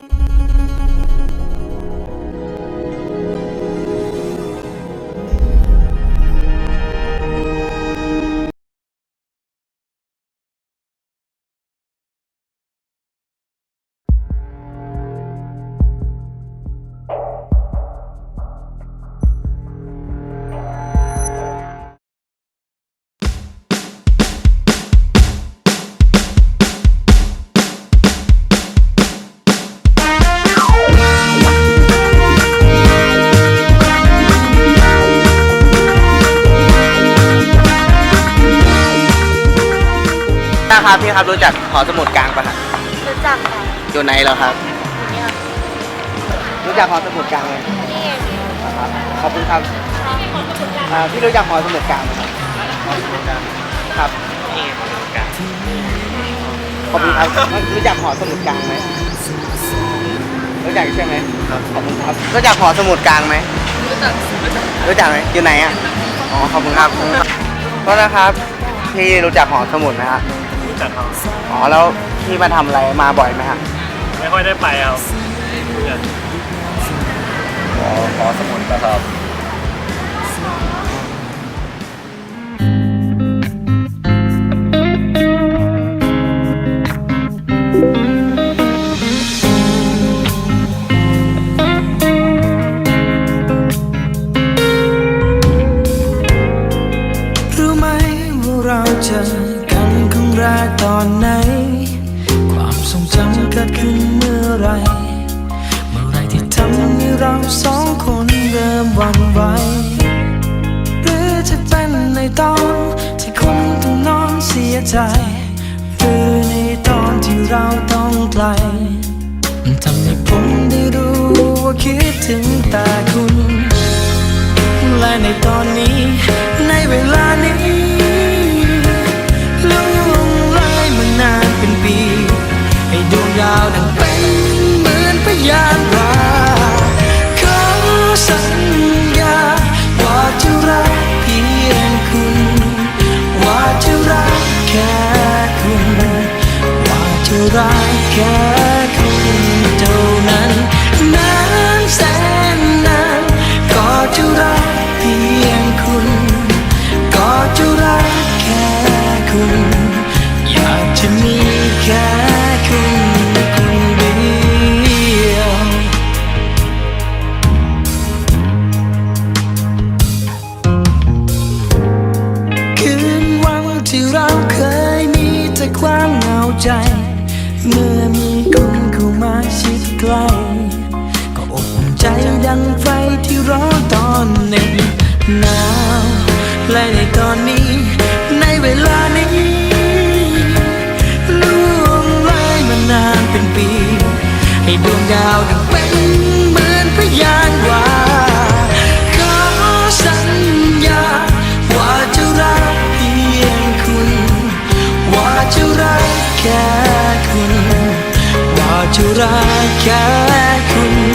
น ครับพี่ครับรู้จักหอสมุดกลางปะครับรู้จักค่ะอยู่ไหนแล้วครับ อยู่เนี่ยรู้จักหอสมุดกลางไหมนี่เองครับขอบคุณครับอ่าพี่รู้จักหอสมุดกลางไหมครับครับนี่หอสมุดกลางขอบคุณครับรู้จักหอสมุดกลางไหมรู้จักใช่ไหมครับขอบคุณครับรู้จักหอสมุดกลางไหมรู้จักรู้จักไหมอยู่ไหนอะอ๋อขอบคุณครับก็นะครับพี่รู้จักหอสมุดไหมฮะ รู้จักเขาอ๋อแล้วพี่มาทำอะไรมาบ่อยไหมฮะไม่ค่อยได้ไปครับเนี่ยขอขอสมุดนะครับ ทรงจำเกิดขึ้นเมื่อไร เมื่อไรที่ทำให้เราสองคนเริ่มหวันไหวหรือจะเป็นในตอนที่คุณต้องนอนเสียใจ หรือในตอนที่เราต้องไกลทำให้ผมได้รู้ว่าคิดถึงแต่คุณ มือนพยานว่าขอสัญญา ว่าจะรักเพียงคุณ ว่าจะรักแค่คุณ ว่าจะรักแค่ กล้ก็อบอุ่นใจดังไฟที่ร้อนตอนหน็บหนาวและในตอนนี้ ในเวลานี้ล่วงเลยมานานเป็นปี ให้ดวงดาวดังเป็นเหมือนพยานว่าขอสัญญา ว่าจะรักเพียงคุณ ว่าจะรักแค่ ว่าจะรักแค่คุณ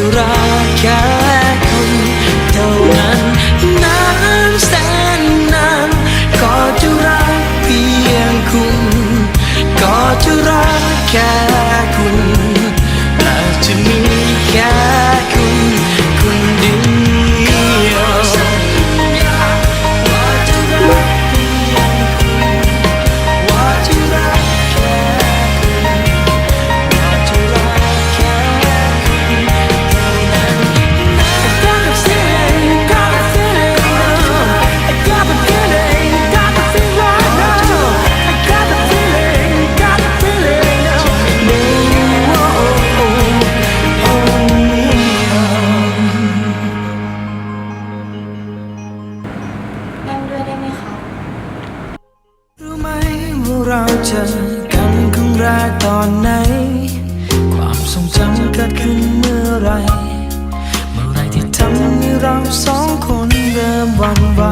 curahkan อนไหน ความทรงจำเกิดขึ้นเมื่อไร เมื่อไรที่ทำให้เราสองคนเริ่มหวันไหว